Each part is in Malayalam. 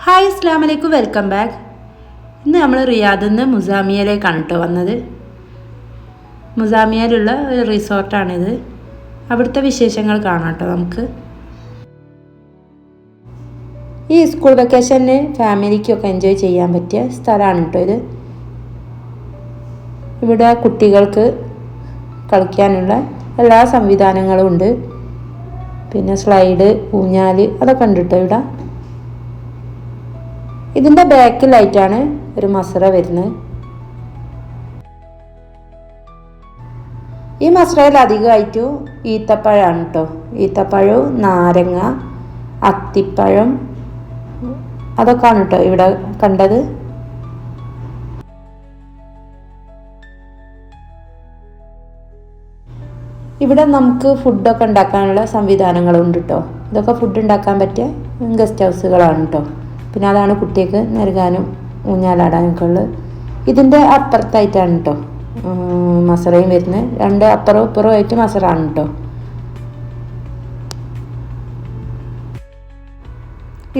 ഹായ് അസ്ലാം അലൈക്കും വെൽക്കം ബാക്ക്. ഇന്ന് നമ്മൾ റിയാദിൽ നിന്ന് മുസാമിയയിലേക്കാണ് കേട്ടോ വന്നത്. മുസാമിയയിലുള്ള ഒരു റിസോർട്ടാണിത്. അവിടുത്തെ വിശേഷങ്ങൾ കാണാം കേട്ടോ നമുക്ക്. ഈ സ്കൂൾ വെക്കേഷന് ഫാമിലിക്കൊക്കെ എൻജോയ് ചെയ്യാൻ പറ്റിയ സ്ഥലമാണ് കേട്ടോ ഇത്. ഇവിടെ കുട്ടികൾക്ക് കളിക്കാനുള്ള എല്ലാ സംവിധാനങ്ങളും ഉണ്ട്. പിന്നെ സ്ലൈഡ് ഊഞ്ഞാൽ അതൊക്കെ ഉണ്ട് കേട്ടോ ഇവിടെ. ഇതിന്റെ ബാക്കിലായിട്ടാണ് ഒരു മസറ വരുന്നത്. ഈ മസറയിൽ അധികമായിട്ടു ഈത്തപ്പഴമാണ് കേട്ടോ ഈത്തപ്പഴവും നാരങ്ങ അത്തിപ്പഴം അതൊക്കെയാണ് കേട്ടോ ഇവിടെ കണ്ടത്. ഇവിടെ നമുക്ക് ഫുഡൊക്കെ ഉണ്ടാക്കാനുള്ള സംവിധാനങ്ങളുണ്ട് കേട്ടോ ഇതൊക്കെ ഫുഡ് ഉണ്ടാക്കാൻ പറ്റിയ ഗസ്റ്റ് ഹൗസുകളാണ് കേട്ടോ പിന്നെ അതാണ് കുട്ടിക്ക് നൽകാനും ഊഞ്ഞാലാടാനൊക്കെ ഉള്ളത് ഇതിന്റെ അപ്പുറത്തായിട്ടാണ് കേട്ടോ മസറയും വരുന്നത്. രണ്ട് അപ്പുറവും ഇപ്പുറവും ആയിട്ട് മസറാണ് കേട്ടോ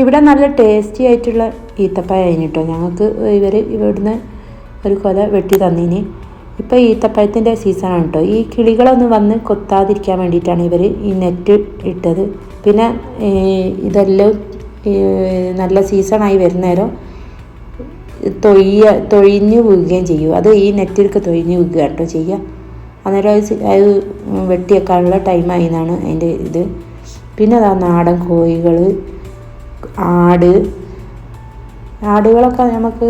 ഇവിടെ നല്ല ടേസ്റ്റി ആയിട്ടുള്ള ഈത്തപ്പായ കേട്ടോ ഞങ്ങൾക്ക് ഇവർ ഇവിടുന്ന് ഒരു കൊല വെട്ടി തന്നീന്. ഇപ്പോൾ ഈത്തപ്പഴത്തിന്റെ സീസണാണ് കേട്ടോ ഈ കിളികളൊന്നും വന്ന് കൊത്താതിരിക്കാൻ വേണ്ടിയിട്ടാണ് ഇവർ ഈ നെറ്റ് ഇട്ടത്. പിന്നെ ഇതെല്ലാം നല്ല സീസണായി വരുന്നേരം തൊയ്യ തൊഴിഞ്ഞു വീഴുകയും ചെയ്യും. അത് ഈ നെറ്റിലൊക്കെ തൊഴിഞ്ഞു വീഴുക കേട്ടോ ചെയ്യുക അന്നേരം അത് അത് വെട്ടിയേക്കാനുള്ള ടൈമായി എന്നാണ് അതിന്റെ ഇത്. പിന്നെ അതാ നാടൻ കോഴികൾ ആട്. ആടുകളൊക്കെ നമുക്ക്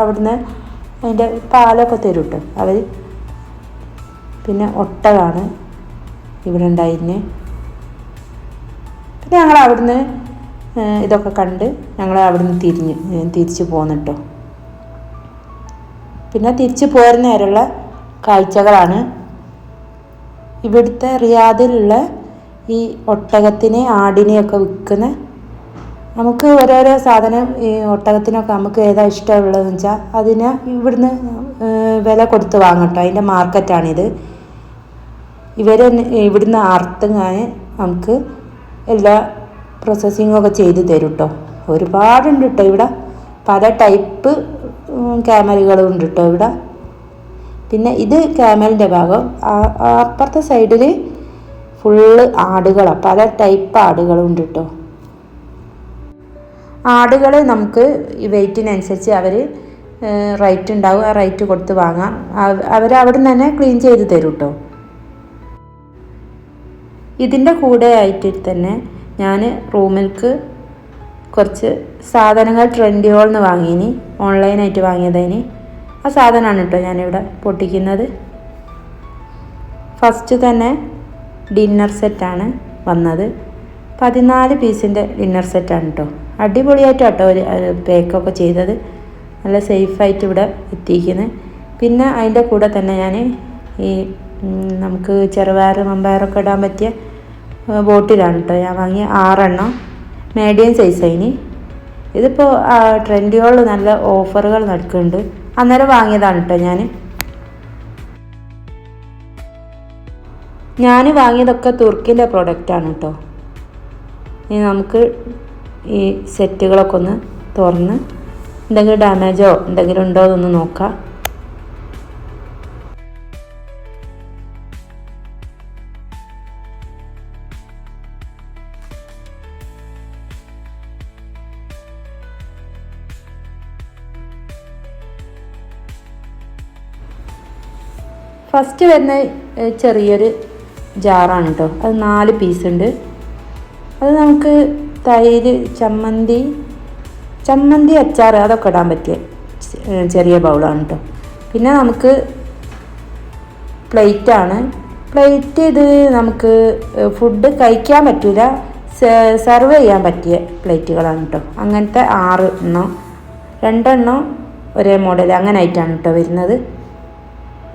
അവിടുന്ന് അതിന്റെ പാലൊക്കെ തരും കേട്ടോ അവർ. പിന്നെ ഒട്ടകാണ് ഇവിടെ ഉണ്ടായിരുന്നത് പിന്നെ ഞങ്ങൾ അവിടുന്ന് ഇതൊക്കെ കണ്ട് ഞങ്ങൾ അവിടുന്ന് തിരിഞ്ഞ് തിരിച്ചു പോന്നിട്ടോ. പിന്നെ തിരിച്ചു പോരുന്ന നേരമുള്ള കാഴ്ചകളാണ് ഇവിടുത്തെ റിയാദിലുള്ള ഈ ഒട്ടകത്തിനെ ആടിനെയൊക്കെ വിൽക്കുന്ന നമുക്ക് ഓരോരോ സാധനം ഈ ഒട്ടകത്തിനൊക്കെ നമുക്ക് ഏതാ ഇഷ്ടമുള്ളതെന്ന് വെച്ചാൽ അതിന് ഇവിടുന്ന് വില കൊടുത്ത് വാങ്ങട്ടോ. അതിന്റെ മാർക്കറ്റാണിത്. ഇവർ ഇവിടുന്ന് അറുത്തങ്ങാൻ നമുക്ക് എല്ലാ പ്രോസസ്സിങ്ങൊക്കെ ചെയ്ത് തരും കേട്ടോ ഒരുപാടുണ്ട് കേട്ടോ ഇവിടെ. പല ടൈപ്പ് ക്യാമറകളും ഉണ്ട് കേട്ടോ ഇവിടെ. പിന്നെ ഇത് ക്യാമലിന്റെ ഭാഗം. അപ്പുറത്തെ സൈഡിൽ ഫുള്ള് ആടുകളാണ് പല ടൈപ്പ് ആടുകളും ഉണ്ട് കേട്ടോ ആടുകൾ നമുക്ക് വെയിറ്റിനനുസരിച്ച് അവർ റേറ്റ് ഉണ്ടാവും. ആ റേറ്റ് കൊടുത്ത് വാങ്ങാം. അവർ അവിടെ നിന്ന് തന്നെ ക്ലീൻ ചെയ്ത് തരും കേട്ടോ ഇതിന്റെ കൂടെ ആയിട്ട് തന്നെ ഞാൻ റൂമിൽക്ക് കുറച്ച് സാധനങ്ങൾ ട്രെൻഡി ഹോൾ നിന്ന് വാങ്ങിയിനി ഓൺലൈനായിട്ട് വാങ്ങിയതിന്. ആ സാധനമാണ് കേട്ടോ ഞാനിവിടെ പൊട്ടിക്കുന്നത്. ഫസ്റ്റ് തന്നെ ഡിന്നർ സെറ്റാണ് വന്നത്. പതിനാല് പീസിന്റെ ഡിന്നർ സെറ്റാണ് കേട്ടോ അടിപൊളിയായിട്ട് കേട്ടോ ഒരു പേക്കൊക്കെ ചെയ്തത്. നല്ല സേഫായിട്ട് ഇവിടെ എത്തിയിരിക്കുന്നത് പിന്നെ അതിന്റെ കൂടെ തന്നെ ഞാൻ ഈ നമുക്ക് ചെറുപയർ മമ്പയറൊക്കെ ഇടാൻ പറ്റിയ ബോട്ടിലാണ് കേട്ടോ ഞാൻ വാങ്ങിയ ആറെണ്ണം. മീഡിയം സൈസ് അതിന് ഇതിപ്പോൾ ട്രെൻഡുകളിൽ നല്ല ഓഫറുകൾ നടക്കുന്നുണ്ട് അന്നേരം വാങ്ങിയതാണ് കേട്ടോ ഞാൻ ഞാൻ വാങ്ങിയതൊക്കെ തുർക്കിന്റെ പ്രൊഡക്റ്റാണ് കേട്ടോ ഇനി നമുക്ക് ഈ സെറ്റുകളൊക്കെ ഒന്ന് തുറന്ന് എന്തെങ്കിലും ഡാമേജോ എന്തെങ്കിലും ഉണ്ടോ എന്നൊന്ന് നോക്കാം. ഫസ്റ്റ് വരുന്ന ചെറിയൊരു ജാറാണ് കേട്ടോ അത് നാല് പീസ് ഉണ്ട്. അത് നമുക്ക് തൈര് ചമ്മന്തി ചമ്മന്തി അച്ചാർ അതൊക്കെ ഇടാൻ പറ്റിയ ചെറിയ ബൗളാണ് കേട്ടോ പിന്നെ നമുക്ക് പ്ലേറ്റാണ് പ്ലേറ്റ് ഇത് നമുക്ക് ഫുഡ് കഴിക്കാൻ പറ്റില്ല സെർവ് ചെയ്യാൻ പറ്റിയ പ്ലേറ്റുകളാണ് കേട്ടോ അങ്ങനത്തെ ആറ് എണ്ണം രണ്ടെണ്ണം ഒരേ മോഡൽ അങ്ങനെ ആയിട്ടാണ് കേട്ടോ വരുന്നത്.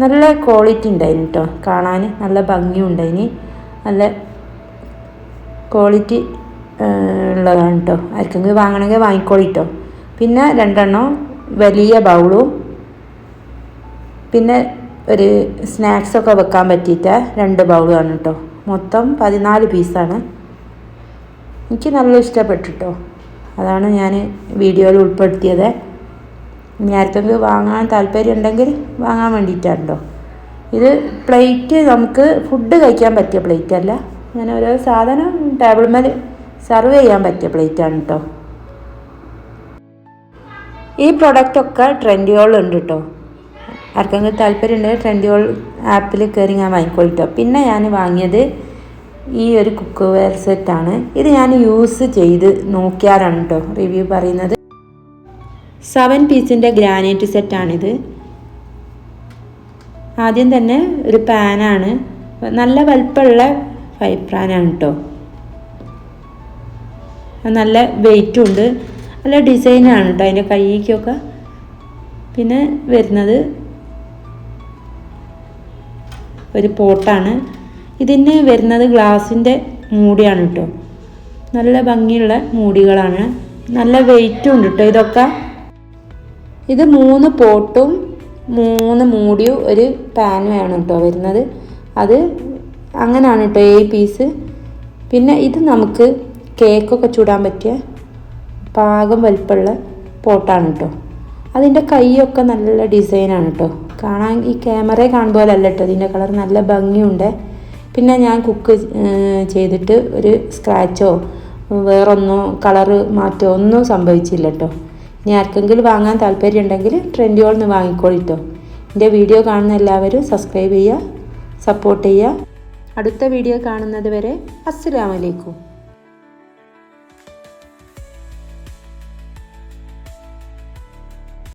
നല്ല ക്വാളിറ്റി ഉണ്ടായിന് കേട്ടോ കാണാൻ നല്ല ഭംഗിയും ഉണ്ടായിന്. നല്ല ക്വാളിറ്റി ഉള്ളതാണ് കേട്ടോ ആർക്കെങ്കിലും വാങ്ങണമെങ്കിൽ വാങ്ങിക്കോളി കേട്ടോ പിന്നെ രണ്ടെണ്ണം വലിയ ബൗളും പിന്നെ ഒരു സ്നാക്സൊക്കെ വെക്കാൻ പറ്റിയിട്ട് രണ്ട് ബൗളുമാണ് കേട്ടോ മൊത്തം പതിനാല് പീസാണ് എനിക്ക് നല്ല ഇഷ്ടപ്പെട്ടു കേട്ടോ അതാണ് ഞാൻ വീഡിയോയിൽ ഉൾപ്പെടുത്തിയത്. ഇനി ആർക്കെങ്കിലും വാങ്ങാൻ താല്പര്യം ഉണ്ടെങ്കിൽ വാങ്ങാൻ വേണ്ടിയിട്ടാണ് കേട്ടോ ഇത് പ്ലേറ്റ് നമുക്ക് ഫുഡ് കഴിക്കാൻ പറ്റിയ പ്ലേറ്റ് അല്ല. ഞാൻ ഓരോ സാധനം ടേബിൾ മേൽ സെർവ് ചെയ്യാൻ പറ്റിയ പ്ലേറ്റാണ് കേട്ടോ ഈ പ്രൊഡക്റ്റൊക്കെ ട്രെൻഡിയോളുണ്ട് കേട്ടോ ആർക്കെങ്കിലും താല്പര്യം ഉണ്ടെങ്കിൽ ട്രെൻഡിയോൾ ആപ്പിൽ കയറി ഞാൻ വാങ്ങിക്കോളിട്ടോ പിന്നെ ഞാൻ വാങ്ങിയത് ഈ ഒരു കുക്ക് വെയർ സെറ്റാണ് ഇത് ഞാൻ യൂസ് ചെയ്ത് നോക്കിയാലാണ് കേട്ടോ റിവ്യൂ പറയുന്നത്. സെവൻ പീസിന്റെ ഗ്രാനൈറ്റ് സെറ്റാണിത്. ആദ്യം തന്നെ ഒരു പാനാണ്. നല്ല വലുപ്പമുള്ള ഫൈവ് പാനാണ് കേട്ടോ. നല്ല വെയിറ്റും ഉണ്ട്. നല്ല ഡിസൈനാണ് കേട്ടോ അതിന്റെ കൈക്കൊക്കെ പിന്നെ വരുന്നത് ഒരു പോട്ടാണ്. ഇതിന് വരുന്നത് ഗ്ലാസിന്റെ മൂടിയാണ് കേട്ടോ. നല്ല ഭംഗിയുള്ള മൂടികളാണ്. നല്ല വെയിറ്റും ഉണ്ട് കേട്ടോ. ഇതൊക്കെ ഇത് മൂന്ന് പോട്ടും മൂന്ന് മൂടിയും ഒരു പാനുമാണ് കേട്ടോ വരുന്നത്. അത് അങ്ങനെയാണ് കേട്ടോ ഈ പീസ് പിന്നെ ഇത് നമുക്ക് കേക്കൊക്കെ ചൂടാൻ പറ്റിയ പാകം വലിപ്പമുള്ള പോട്ടാണ് കേട്ടോ അതിന്റെ കൈയൊക്കെ നല്ല ഡിസൈനാണ് കേട്ടോ കാണാൻ ഈ ക്യാമറയെ കാണുമ്പോൾ അല്ല കേട്ടോ ഇതിന്റെ കളർ നല്ല ഭംഗിയുണ്ട്. പിന്നെ ഞാൻ കുക്ക് ചെയ്തിട്ട് ഒരു സ്ക്രാച്ചോ വേറൊന്നോ കളറ് മാറ്റോ ഒന്നും സംഭവിച്ചില്ല കേട്ടോ ഇനി ആർക്കെങ്കിലും വാങ്ങാൻ താല്പര്യം ഉണ്ടെങ്കിൽ ട്രെൻഡിയോൾ നിന്ന് വാങ്ങിക്കോളിട്ടോ എന്റെ വീഡിയോ കാണുന്ന എല്ലാവരും സബ്സ്ക്രൈബ് ചെയ്യുക സപ്പോർട്ട് ചെയ്യുക. അടുത്ത വീഡിയോ കാണുന്നത് വരെ അസ്സലാമലൈക്കും